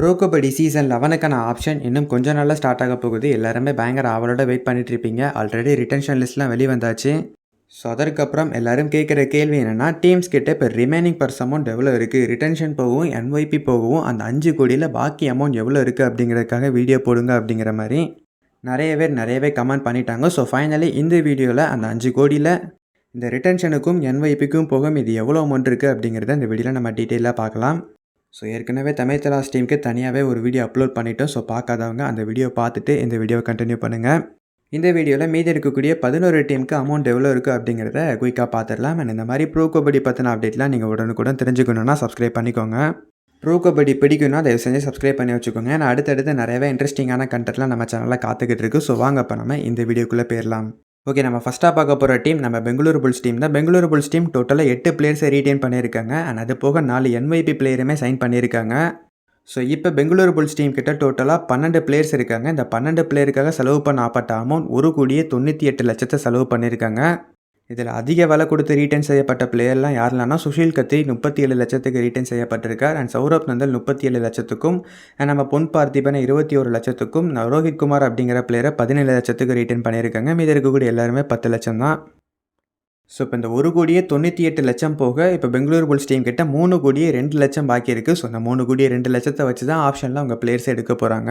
Bro kabaddi season லெவனுக்கான option இன்னும் கொஞ்ச நாளில் ஸ்டார்ட் ஆக போகுது. எல்லாருமே பயங்கர ஆவலோட வெயிட் பண்ணிட்டு இருப்பீங்க. ஆல்ரெடி ரிட்டன்ஷன் லிஸ்ட்லாம் வெளியே வந்தாச்சு. ஸோ அதற்கப்புறம் எல்லாரும் கேட்குற கேள்வி என்னென்னா டீம்ஸ் கிட்ட இப்போ ரிமைனிங் பர்ஸ் அமௌண்ட் எவ்வளோ இருக்குது ரிட்டன்ஷன் போகவும் என்ஒய்பி போகவும் அந்த அஞ்சு கோடியில் பாக்கி அமௌண்ட் எவ்வளோ இருக்குது அப்படிங்கிறதுக்காக வீடியோ போடுங்க அப்படிங்கிற மாதிரி நிறைய பேர் நிறையவே கமெண்ட் பண்ணிட்டாங்க. ஸோ ஃபைனலி இந்த வீடியோவில் அந்த அஞ்சு கோடியில் இந்த ரிட்டன்ஷனுக்கும் என்ஒய்பிக்கும் போகும் இது எவ்வளோ அமௌண்ட் இருக்குது அப்படிங்கிறத இந்த வீடியோவில் நம்ம டீட்டெயிலாக பார்க்கலாம். ஸோ ஏற்கனவே தமிழ் தலாஸ் டீமுக்கு தனியாகவே ஒரு வீடியோ அப்லோட் பண்ணிட்டோம். ஸோ பார்க்காதவங்க அந்த வீடியோ பார்த்துட்டு இந்த வீடியோவை கண்டினியூ பண்ணுங்கள் இந்த வீடியோவில் மீதி இருக்கக்கூடிய பதினோரு டீமுக்கு அமௌண்ட் எவ்வளோ இருக்குது அப்படிங்கிறத குயிக்காக பார்த்துடலாம். அண்ட் இந்த மாதிரி ப்ரோ கபடி பற்றின அப்டேட்லாம் நீங்கள் உடனுக்குடன் தெரிஞ்சுக்கணுன்னா சப்ஸ்கிரைப் பண்ணிக்கோங்க. ப்ரோ கபடி பிடிக்கும்னா தயவு செஞ்சு சப்ஸ்கிரைப் பண்ணி வச்சுக்கோங்க. நான் அடுத்தடுத்து நிறையவே இன்ட்ரெஸ்டிங்கான கண்டென்ட்லாம் நம்ம சேனலில் காத்துக்கிட்டு இருக்கு. ஸோ வாங்க இப்போ நம்ம இந்த வீடியோக்குள்ளே போயிடலாம். ஓகே நம்ம ஃபஸ்ட்டாக பார்க்க போகிற டீம் நம்ம பெங்களூரு புல்ஸ் டீம் தான். பெங்களூரு புல்ஸ் டீம் டோட்டலாக எட்டு பிளேயர்ஸை ரீட்டைன் பண்ணியிருக்காங்க. அண்ட் அது போக நாலு என்வைபி பிளேயருமே சைன் பண்ணியிருக்காங்க. ஸோ இப்போ பெங்களூரு புல்ஸ் டீம் கிட்ட டோட்டலாக பன்னெண்டு பிளேயர்ஸ் இருக்காங்க. இந்த பன்னெண்டு பிளேயருக்காக செலவு பண்ண ஆப்பட்ட அமௌண்ட் ஒரு கோடியே தொண்ணூற்றி எட்டு லட்சத்தை செலவு பண்ணியிருக்காங்க. இதில் அதிக விலை கொடுத்து ரீட்டைன் செய்யப்பட்ட பிளேயர்லாம் யாரெல்லாம்னா சுஷில் கத்தி முப்பத்தி ஏழு லட்சத்துக்கு ரீட்டைன் செய்யப்பட்டிருக்கார். அண்ட் சௌரப் நந்தல் முப்பத்தி ஏழு லட்சத்துக்கும் அண்ட் நம்ம பொன் பார்த்திபனை இருபத்தி ஒரு லட்சத்துக்கும் ரோஹித் குமார் அப்படிங்கிற பிளேயரை பதினேழு லட்சத்துக்கு ரீட்டைன் பண்ணியிருக்காங்க. மீதி இருக்கக்கூடிய எல்லாருமே பத்து லட்சம் தான். ஸோ இப்போ இந்த ஒரு கோடியே தொண்ணூற்றி எட்டு லட்சம் போக இப்போ பெங்களூர் புல்ஸ் டீம் கிட்ட மூணு கோடியே ரெண்டு லட்சம் பாக்கி இருக்குது ஸோ இந்த மூணு கோடியே ரெண்டு லட்சத்தை வச்சு தான் ஆப்ஷனில் அவங்க பிளேயர்ஸ் எடுக்க போகிறாங்க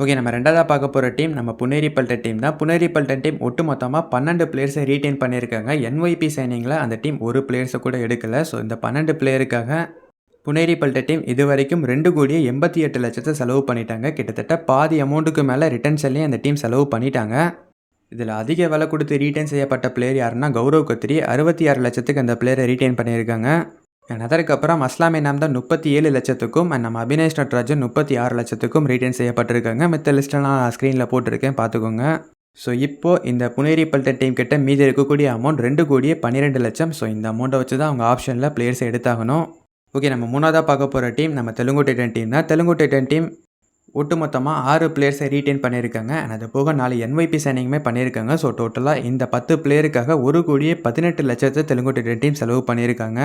ஓகே நம்ம ரெண்டாவதாக பார்க்க போகிற டீம் நம்ம புனேரி பல்டன் டீம் தான். புனேரி பல்டன் டீம் ஒட்டு மொத்தமாக பன்னெண்டு பிளேயர்ஸை ரீட்டைன் பண்ணியிருக்காங்க. என்ஒய்பி சைனிங்கில் அந்த டீம் ஒரு பிளேயர்ஸை கூட எடுக்கலை. ஸோ இந்த பன்னெண்டு பிளேயருக்காக புனேரி பல்ட டீம் இது வரைக்கும் ரெண்டு கோடியே எண்பத்தி எட்டு லட்சத்தை செலவு பண்ணிட்டாங்க. கிட்டத்தட்ட பாதி அமௌண்ட்டுக்கு மேலே ரிட்டர்ன்ஸ்லேயும் அந்த டீம் செலவு பண்ணிட்டாங்க. இதில் அதிக விலை கொடுத்து ரீட்டைன் செய்யப்பட்ட பிளேயர் யாருன்னா கௌரவ் கத்திரி. அறுபத்தி ஆறு லட்சத்துக்கு அந்த பிளேயரை ரீட்டைன் பண்ணியிருக்காங்க. நதருக்கு அப்புறம் அஸ்லாமி நாம் தான் முப்பத்தி ஏழு லட்சத்துக்கும் அண்ட் நம்ம அபினேஷ் நட்ராஜன் முப்பத்தி ஆறு லட்சத்துக்கும் ரீட்டைன் செய்யப்பட்டிருக்காங்க. மித்த லிஸ்ட்டை நான் ஸ்க்ரீனில் போட்டிருக்கேன் பார்த்துக்கோங்க. ஸோ இப்போது இந்த புனேரி பல்டன் டீம் கிட்ட மீதி இருக்கக்கூடிய அமௌண்ட் ரெண்டு கோடியே பன்னிரெண்டு லட்சம். ஸோ இந்த அமௌண்ட்டை வச்சு தான் அவங்க ஆப்ஷனில் பிளேயர்ஸை எடுத்தாகணும். ஓகே நம்ம மூணாவதாக பார்க்க போகிற டீம் நம்ம தெலுங்கு டைட்டன் டீம் தான். தெலுங்கு டைட்டன் டீம் ஒட்டுமொத்தமாக ஆறு பிளேயர்ஸை ரீட்டைன் பண்ணியிருக்காங்க. அண்ட் அது போக நாலு என்ஒய்பி சைனிங்குமே பண்ணியிருக்காங்க. ஸோ டோட்டலாக இந்த பத்து பிளேயருக்காக ஒரு கோடியே பதினெட்டு லட்சத்தை தெலுங்கு டைட்டன் டீம் செலவு பண்ணியிருக்காங்க.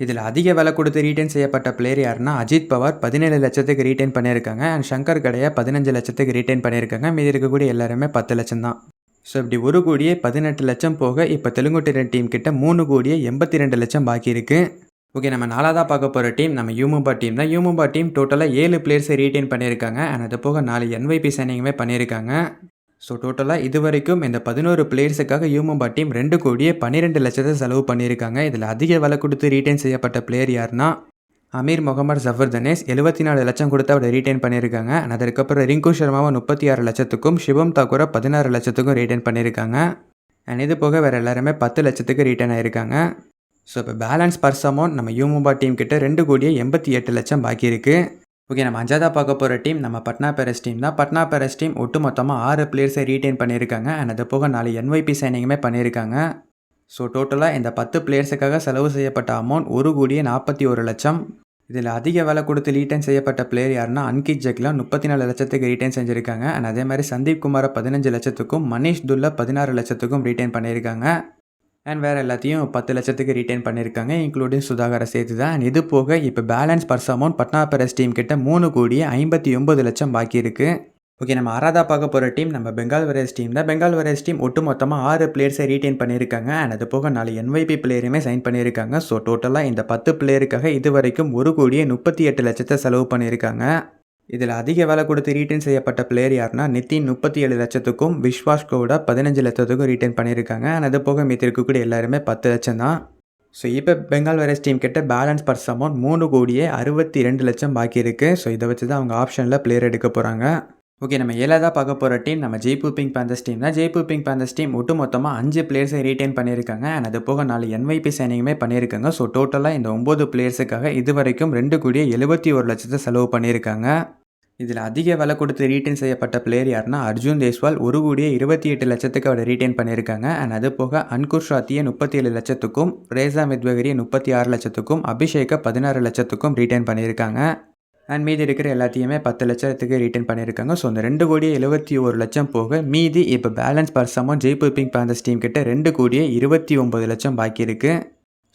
இதில் அதிக விலை கொடுத்து ரீட்டைன் செய்யப்பட்ட பிளேயர் யாருன்னா அஜித் பவார் பதினேழு லட்சத்துக்கு ரீட்டைன் பண்ணியிருக்காங்க. அண்ட் சங்கர் கடையா பதினஞ்சு லட்சத்துக்கு ரீட்டைன் பண்ணியிருக்காங்க. மீதி இருக்கக்கூடிய எல்லாருமே பத்து லட்சம் தான். ஸோ இப்படி ஒரு கோடியே பதினெட்டு லட்சம் போக இப்போ தெலுங்கு டைட்டன் டீம் கிட்ட மூணு கோடியே எண்பத்தி ரெண்டு லட்சம் பாக்கி இருக்குது ஓகே நம்ம நாலாவதாக பார்க்க போகிற டீம் நம்ம யூமுபா டீம் தான். யூமுபா டீம் டோட்டலாக ஏழு பிளேயர்ஸை ரீட்டைன் பண்ணியிருக்காங்க. அண்ட் அது போக நாலு என்வைபி சைனிங்குமே பண்ணியிருக்காங்க. ஸோ டோட்டலாக இது வரைக்கும் இந்த பதினோரு பிளேயர்ஸுக்காக யூமம்பா டீம் ரெண்டு கோடியே பன்னிரெண்டு லட்சத்தை செலவு பண்ணியிருக்காங்க. இதில் அதிக விலை கொடுத்து ரீட்டைன் செய்யப்பட்ட பிளேயர் யாருன்னா அமீர் முகமது ஜஃபர் தனேஷ் எழுபத்தி நாலு லட்சம் கொடுத்து அவரை ரீட்டைன் பண்ணியிருக்காங்க. அண்ட் அதுக்கப்புறம் ரிங்கு சர்மாவை முப்பத்தி ஆறு லட்சத்துக்கும் சிவம் தாக்கூரை பதினாறு லட்சத்துக்கும் ரீட்டைன் பண்ணியிருக்காங்க. அண்ட் இது போக வேறு எல்லாருமே பத்து லட்சத்துக்கு ரீட்டைன் ஆயிருக்காங்க. ஸோ இப்போ பேலன்ஸ் பர்ஸ் அமௌண்ட் நம்ம யூமும்பா டீம் கிட்ட ரெண்டு கோடியே எண்பத்தி எட்டு லட்சம் பாக்கி இருக்குது ஓகே நம்ம அஞ்சாவதாக பார்க்க போகிற டீம் நம்ம பட்னா பேரஸ் டீம் தான். பட்னா பேரஸ் டீம் ஒட்டு மொத்தமாக ஆறு பிளேயர்ஸை ரீட்டைன் பண்ணியிருக்காங்க. அண்ட் அது போக நாலு என்ஒய்பி சைனிங்குமே பண்ணியிருக்காங்க. ஸோ டோட்டலாக இந்த பத்து பிளேயர்ஸுக்காக செலவு செய்யப்பட்ட அமௌண்ட் ஒரு கோடியே நாற்பத்தி ஒரு லட்சம். இதில் அதிக விலை கொடுத்து ரீட்டைன் செய்யப்பட்ட பிளேயர் யாருன்னா அன்கித் ஜக்லாம் முப்பத்தி நாலு லட்சத்துக்கு ரீட்டைன் செஞ்சுருக்காங்க. அண்ட் அதே மாதிரி சந்தீப் குமாரை பதினஞ்சு லட்சத்துக்கும் மனிஷ் துல்லா பதினாறு லட்சத்துக்கும் ரீட்டைன் பண்ணியிருக்காங்க. அண்ட் வேறு எல்லாத்தையும் பத்து லட்சத்துக்கு ரீட்டைன் பண்ணியிருக்காங்க இன்க்ளூடிங் சுதாகரை சேர்த்து தான். அண்ட் இது போக இப்போ balance purse amount Patna Pirates team கிட்ட மூணு கோடியே ஐம்பத்தி ஒம்பது லட்சம் பாக்கி இருக்குது ஓகே நம்ம ஆறாவதாக பார்க்க போகிற டீம் நம்ம பெங்கால் வரேஸ் டீம் தான். பெங்கால் வரேஸ் டீம் ஒட்டு மொத்தமாக ஆறு பிளேயர்ஸை ரீட்டைன் பண்ணியிருக்காங்க அண்ட் அது போக நாலு என்வைபி பிளேயருமே சைன் பண்ணியிருக்காங்க ஸோ டோட்டலாக இந்த பத்து பிளேயருக்காக இது வரைக்கும் ஒரு கோடியே முப்பத்தி எட்டு லட்சத்தை செலவு பண்ணியிருக்காங்க இதில் அதிக விலை கொடுத்து ரீட்டைன் செய்யப்பட்ட பிளேயர் யாருன்னா நித்தின் முப்பத்தி ஏழு லட்சத்துக்கும் விஸ்வாஸ் கோடா பதினஞ்சு லட்சத்துக்கும் ரீட்டைன் பண்ணியிருக்காங்க. அண்ட் அது போக மீதி இருக்கக்கூடிய எல்லாருமே பத்து லட்சம் தான். ஸோ இப்போ பெங்கால் வைரஸ் டீம் கிட்ட பேலன்ஸ் பர்ஸ் அமௌண்ட் மூணு கோடியே அறுபத்தி ரெண்டு லட்சம் பாக்கி இருக்குது ஸோ இதை வச்சு தான் அவங்க ஆப்ஷனில் பிளேயர் எடுக்க போகிறாங்க ஓகே நம்ம ஏழாவதாக பார்க்க போகிற டீம் நம்ம ஜெய்ப்பூர் பிங்க் பேந்தர்ஸ் டீம் தான். ஜெய்ப்பூர் பிங்க் பேந்தர்ஸ் டீம் ஒட்டு மொத்தமாக அஞ்சு பிளேயர்ஸை ரீட்டைன் பண்ணியிருக்காங்க. அண்ட் அது போக நாலு என்வைபி சைனிங்குமே பண்ணியிருக்காங்க. ஸோ டோட்டலாக இந்த ஒம்பது பிளேயர்ஸுக்காக இது வரைக்கும் ரெண்டு கோடியே எழுபத்தி ஒரு லட்சத்தை செலவு பண்ணியிருக்காங்க. இதில் அதிக விலை கொடுத்து ரீட்டைன் செய்யப்பட்ட பிளேயர் யாருன்னா அர்ஜுன் தேஸ்வால் ஒரு கோடியே இருபத்தி எட்டு லட்சத்துக்கு அவரை ரீட்டைன் பண்ணியிருக்காங்க. அண்ட் அது போக அன்குர் ஷாத்தியை முப்பத்தி ஏழு லட்சத்துக்கும் ரேசா மித்வகரியை முப்பத்தி ஆறு லட்சத்துக்கும் அபிஷேக்கை பதினாறு லட்சத்துக்கும் ரீட்டைன் பண்ணியிருக்காங்க. அண்ட் மீதி இருக்கிற எல்லாத்தையுமே பத்து லட்சத்துக்கு ரீட்டைன் பண்ணியிருக்காங்க. ஸோ அந்த ரெண்டு கோடியே எழுபத்தி ஒரு லட்சம் போக மீதி இப்போ balance purse amount Jaipur Pink Panthers team கிட்ட ரெண்டு கோடியே இருபத்தி ஒம்பது லட்சம் பாக்கி இருக்குது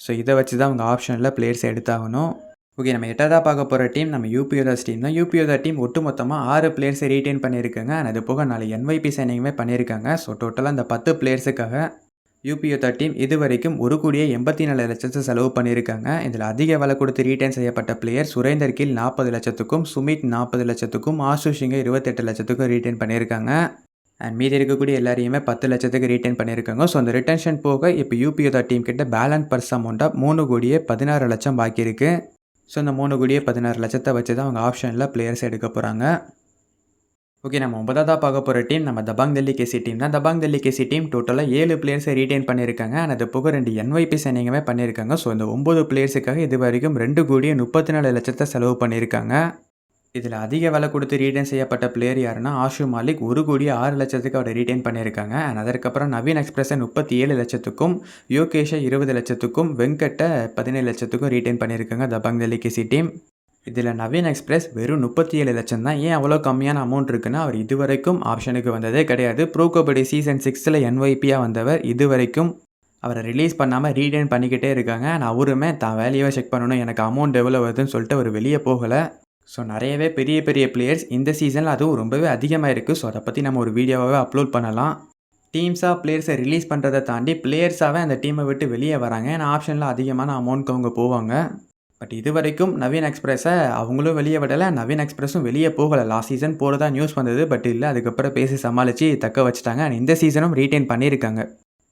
ஸோ இதை வச்சு தான் அவங்க ஆப்ஷனில் பிளேயர்ஸ் எடுத்தாகணும். ஓகே நம்ம எட்டாவதாக பார்க்க போகிற டீம் நம்ம யூபியோதாஸ் டீம் தான். யூபியோதா டீம் ஒட்டு மொத்தமாக ஆறு பிளேயர்ஸை ரீட்டைன் பண்ணியிருக்காங்க. அது போக நாலு என்வைபி சைனிங்குமே பண்ணியிருக்காங்க. ஸோ டோட்டலாக அந்த பத்து பிளேயர்ஸுக்காக யூபியோதா டீம் இது வரைக்கும் ஒரு கோடியே எண்பத்தி நாலு லட்சத்தை செலவு பண்ணியிருக்காங்க. இதில் அதிக விலை கொடுத்து ரீட்டைன் செய்யப்பட்ட பிளேயர் சுரேந்தர் கீழ் நாற்பது லட்சத்துக்கும் சுமித் நாற்பது லட்சத்துக்கும் ஆசுஷ் இருபத்தெட்டு லட்சத்துக்கும் ரீட்டைன் பண்ணியிருக்காங்க. அண்ட் மீதி இருக்கக்கூடிய எல்லாரையுமே பத்து லட்சத்துக்கு ரீட்டைன் பண்ணியிருக்காங்க. ஸோ அந்த ரிட்டன்ஷன் போக இப்போ யூபியோதா டீம் கிட்ட பேலன்ஸ் பர்ஸ் அமௌண்ட்டாக மூணு கோடியே பதினாறு லட்சம் பாக்கி இருக்குது ஸோ இந்த மூணு கோடியே பதினாறு லட்சத்தை வச்சு தான் அவங்க ஆப்ஷனில் பிளேயர்ஸ் எடுக்க போகிறாங்க ஓகே நம்ம ஒன்பதாவதாக பார்க்க போகிற டீம் நம்ம தபாங் தெல்லி கேசி டீம் தான். தபாங் தெல்லி கேசி டீம் டோட்டலாக ஏழு பிளேயர்ஸை ரீட்டைன் பண்ணியிருக்காங்க. And அது போக ரெண்டு என்வைபி சைனிங்குமே பண்ணியிருக்காங்க. ஸோ இந்த ஒம்பது பிளேயர்ஸுக்காக இது வரைக்கும் ரெண்டு கோடியே முப்பத்தி நாலு லட்சத்தை செலவு பண்ணியிருக்காங்க. இதில் அதிக விலை கொடுத்து ரீட்டைன் செய்யப்பட்ட பிளேயர் யாருன்னா ஆஷு மாலிக். ஒரு கோடி ஆறு லட்சத்துக்கு அவரை ரீட்டைன் பண்ணியிருக்காங்க. அண்ட் அதற்கப்புறம் நவீன் எக்ஸ்பிரஸை முப்பத்தி ஏழு லட்சத்துக்கும் யோகேஷை இருபது லட்சத்துக்கும் வெங்கட்டை பதினேழு லட்சத்துக்கும் ரீட்டைன் பண்ணியிருக்காங்க தபாங் டெல்லி கேசி டீம். இதில் நவீன் எக்ஸ்பிரஸ் வெறும் முப்பத்தி ஏழு லட்சம் தான். ஏன் அவ்வளோ கம்மியான அமௌண்ட் இருக்குன்னா அவர் இதுவரைக்கும் ஆப்ஷனுக்கு வந்ததே கிடையாது. ப்ரோ கபடி சீசன் சிக்ஸில் என்ஒய்பியாக வந்தவர். இதுவரைக்கும் அவரை ரிலீஸ் பண்ணாமல் ரீடைன் பண்ணிக்கிட்டே இருக்காங்க. அண்ட் அவருமே தான் வேலையை செக் பண்ணணும். எனக்கு அமௌண்ட் எவ்வளோ வருதுன்னு சொல்லிட்டு அவர் வெளியே போகலை. ஸோ நிறையவே பெரிய பெரிய பிளேயர்ஸ் இந்த சீசனில் அதுவும் ரொம்பவே அதிகமாக இருக்குது ஸோ அதை பற்றி நம்ம ஒரு வீடியோவாகவே அப்லோட் பண்ணலாம். டீம்ஸாக பிளேயர்ஸை ரிலீஸ் பண்ணுறதை தாண்டி பிளேயர்ஸாகவே அந்த டீமை விட்டு வெளியே வராங்க. ஏன்னா ஆப்ஷனில் அதிகமான அமௌண்ட்க்கு அவங்க போவாங்க. பட் இது வரைக்கும் நவீன் எக்ஸ்பிரஸை அவங்களும் வெளியே விடலை. நவீன் எக்ஸ்பிரஸும் வெளியே போகலை. லாஸ்ட் சீசன் போகிறதா நியூஸ் வந்தது. பட் இல்லை அதுக்கப்புறம் பேசி சமாளித்து தக்க வச்சுட்டாங்க. அண்ட் இந்த சீசனும் ரீட்டைன் பண்ணியிருக்காங்க.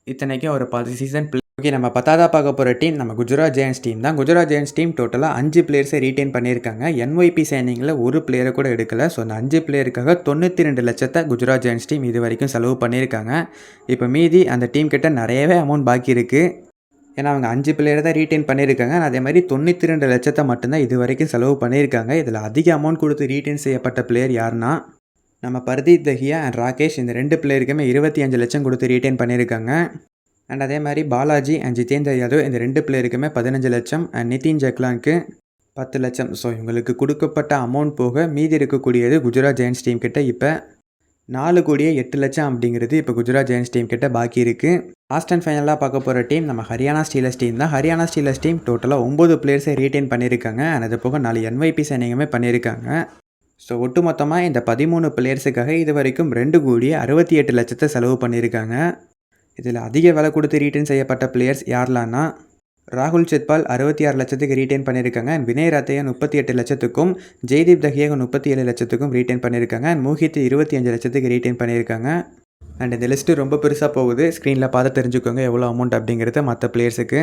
இத்தனைக்கும் ஒரு பத்து சீசன் ஓகே நம்ம பத்தாதா பார்க்க போகிற டீம் நம்ம குஜராத் ஜெயன்ஸ் டீம் தான். குஜராத் ஜெயன்ஸ் டீம் டோட்டலாக அஞ்சு பிளேயர்ஸை ரீட்டைன் பண்ணியிருக்காங்க. என்ஒய்பி சைனிங்கில் ஒரு பிளேயரை கூட எடுக்கலை. ஸோ அந்த அஞ்சு பிளேயருக்காக தொண்ணூற்றி ரெண்டு லட்சத்தை குஜராத் ஜெயன்ஸ் டீம் இது வரைக்கும் செலவு பண்ணியிருக்காங்க. இப்போ மீதி அந்த டீம் கிட்ட நிறையவே அமௌண்ட் பாக்கி இருக்குது ஏன்னா அவங்க அஞ்சு பிளேயரை தான் ரீட்டைன் பண்ணியிருக்காங்க. அதே மாதிரி தொண்ணூற்றி ரெண்டு லட்சத்தை மட்டும்தான் இது வரைக்கும் செலவு பண்ணியிருக்காங்க. இதில் அதிக அமௌண்ட் கொடுத்து ரீட்டைன் செய்யப்பட்ட பிளேயர் யாருன்னா நம்ம பர்தீப் தஹியா அண்ட் ராகேஷ். இந்த ரெண்டு பிளேயருக்குமே இருபத்தி அஞ்சு லட்சம் கொடுத்து ரீட்டைன் பண்ணியிருக்காங்க. அண்ட் அதே மாதிரி பாலாஜி அண்ட் ஜிதேந்தர் யாதவ் இந்த ரெண்டு பிளேயருக்குமே பதினஞ்சு லட்சம் அண்ட் நிதின் ஜக்லானுக்கு பத்து லட்சம். ஸோ இவங்களுக்கு கொடுக்கப்பட்ட அமௌண்ட் போக மீதி இருக்கக்கூடியது குஜராத் ஜெயின்ஸ் டீம் கிட்ட இப்போ நாலு கோடியே எட்டு லட்சம் அப்படிங்கிறது இப்போ குஜராத் ஜெயின்ஸ் டீம் கிட்ட பாக்கி இருக்குது லாஸ்ட் அண்ட் ஃபைனலாக பார்க்க போகிற டீம் நம்ம ஹரியானா ஸ்டீலர்ஸ் டீம் தான். ஹரியானா ஸ்டீலர்ஸ் டீம் டோட்டலாக ஒம்பது பிளேயர்ஸை ரீட்டைன் பண்ணியிருக்காங்க. அண்ட் அது போக நாலு என்வைபி சைனிங்குமே பண்ணியிருக்காங்க. ஸோ ஒட்டுமொத்தமாக இந்த பதிமூணு பிளேயர்ஸுக்காக இது வரைக்கும் ரெண்டு கோடியே அறுபத்தி எட்டு லட்சத்தை செலவு பண்ணியிருக்காங்க. இதில் அதிக விலை கொடுத்து ரீட்டைன் செய்யப்பட்ட பிளேயர்ஸ் யாரெல்லாம்னா ராகுல் சித்பால் அறுபத்தி ஆறு லட்சத்துக்கு ரீட்டைன் பண்ணியிருக்காங்க. அண்ட் வினய் ரத்தையன் முப்பத்தி எட்டு லட்சத்துக்கும் ஜெய்தீப் தஹியாக முப்பத்தி ஏழு லட்சத்துக்கும் ரீட்டைன் பண்ணியிருக்காங்க. அண்ட் மோஹித் இருபத்தி அஞ்சு லட்சத்துக்கு ரீட்டைன் பண்ணியிருக்காங்க. அண்ட் இந்த லிஸ்ட்டு ரொம்ப பெருசாக போகுது. ஸ்க்ரீனில் பார்த்து தெரிஞ்சுக்கோங்க எவ்வளோ அமௌண்ட் அப்படிங்கிறது மற்ற பிளேயர்ஸுக்கு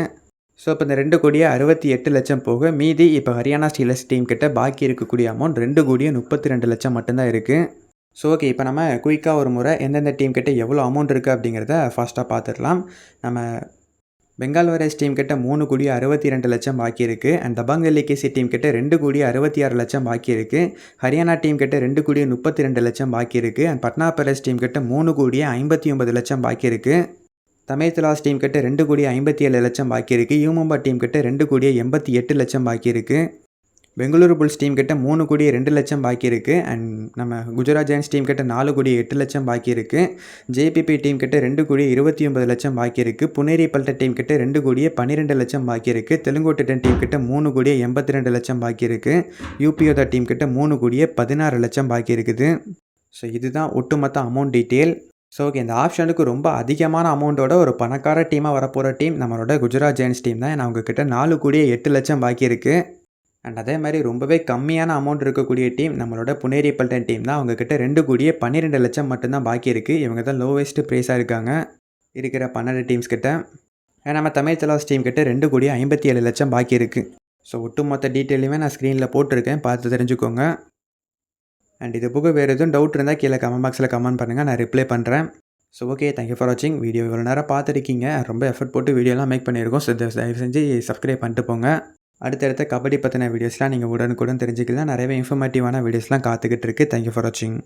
ஸோ இப்போ இந்த ரெண்டு கோடியே அறுபத்தி எட்டு லட்சம் போக மீதி இப்போ ஹரியானா ஸ்டீலர்ஸ் டீம் கிட்ட பாக்கி இருக்கக்கூடிய அமௌண்ட் ரெண்டு கோடியே முப்பத்தி ரெண்டு லட்சம் மட்டும்தான் இருக்குது ஸோ ஓகே இப்போ நம்ம குயிக்காக ஒரு முறை எந்தெந்த டீம் கிட்ட எவ்வளோ அமௌண்ட் இருக்குது அப்படிங்கிறத ஃபாஸ்ட்டாக பார்த்துடலாம் நம்ம பெங்கால் வாரியர்ஸ் டீம் கிட்ட மூணு கோடி அறுபத்தி ரெண்டு லட்சம் பாக்கி இருக்குது and Dabang Delhi KC team கிட்ட ரெண்டு கோடி அறுபத்தி ஆறு லட்சம் பாக்கி இருக்குது ஹரியானா டீம் கிட்ட ரெண்டு கோடி முப்பத்தி ரெண்டு லட்சம் பாக்கி இருக்குது அண்ட் பட்னா பேலஸ் டீம் கிட்ட மூணு கோடியே ஐம்பத்தி ஒன்பது லட்சம் பாக்கி இருக்குது தமிழ் திலாஸ் டீம் கிட்ட ரெண்டு கோடி ஐம்பத்தி ஏழு லட்சம் பாக்கி இருக்குது யூமும்பா டீம் கிட்ட ரெண்டு கோடியே எண்பத்தி எட்டு லட்சம் பாக்கி இருக்குது பெங்களூரு புல்ஸ் டீம் கிட்ட மூணு கோடி ரெண்டு லட்சம் பாக்கி இருக்குது அண்ட் நம்ம குஜராத் ஜெயின்ஸ் டீம் கிட்ட நாலு கோடி எட்டு லட்சம் பாக்கி இருக்குது ஜேபிபி டீம் கிட்ட ரெண்டு கோடி இருபத்தி ஒன்பது லட்சம் பாக்கி இருக்குது புனேரி பல்ட்ட டீம் கிட்ட ரெண்டு கோடியே பன்னிரெண்டு லட்சம் பாக்கி இருக்குது தெலுங்கோட்டன் டீம் கிட்ட மூணு கோடியே எண்பத்தி ரெண்டு லட்சம் பாக்கி இருக்குது யூபியோதா டீம் கிட்ட மூணு கோடியே பதினாறு லட்சம் பாக்கி இருக்குது. ஸோ இதுதான் ஒட்டுமொத்த அமௌண்ட் டீட்டெயில் ஸோ ஓகே இந்த ஆப்ஷனுக்கு ரொம்ப அதிகமான அமௌண்ட்டோட ஒரு பணக்கார டீமாக வரப்போகிற டீம் நம்மளோட குஜராத் ஜெயின்ஸ் டீம் தான். ஏன்னா அவங்க கிட்ட நாலு கோடியே எட்டு லட்சம் பாக்கி இருக்குது அண்ட் அதே மாதிரி ரொம்பவே கம்மியான அமௌண்ட் இருக்கக்கூடிய டீம் நம்மளோட புனேரி பல்டன் டீம் தான். அவங்கக்கிட்ட ரெண்டு கோடியே பன்னிரெண்டு லட்சம் மட்டும்தான் பாக்கி இருக்குது இவங்க தான் லோவஸ்ட் ப்ரைஸாக இருக்காங்க. இருக்கிற பன்னெண்டு டீம்ஸ் கிட்ட. நம்ம தமிழ் தலாஸ் டீம் கிட்ட ரெண்டு கோடியே ஐம்பத்தி ஏழு லட்சம் பாக்கி இருக்குது ஸோ ஒட்டுமொத்த டீட்டெயிலுமே நான் ஸ்க்ரீனில் போட்டிருக்கேன். பார்த்து தெரிஞ்சுக்கோங்க. அண்ட் இது போக வேறு எதுவும் டவுட் இருந்தால் கீழே கமெண்ட் பாக்ஸில் கமெண்ட் பண்ணுங்கள் நான் ரிப்ளை பண்ணுறேன் so okay thank you for வாட்சிங் வீடியோ இவ்வளோ நேரம் பார்த்துருக்கீங்க. ரொம்ப எஃபர்ட் போட்டு வீடியோலாம் மேக் பண்ணியிருக்கோம். ஸோ தயவு செஞ்சு சப்ஸ்கிரைப் பண்ணிட்டு போங்க. அடுத்தடுத்த கபடி பற்றின வீடியோஸ்லாம் நீங்கள் உடனுக்குடன் தெரிஞ்சுக்கலாம். நிறையவே இன்ஃபர்மேட்டிவான வீடியோஸ்லாம் காத்துக்கிட்டு இருக்கு. தேங்க்யூ ஃபார் வாட்சிங்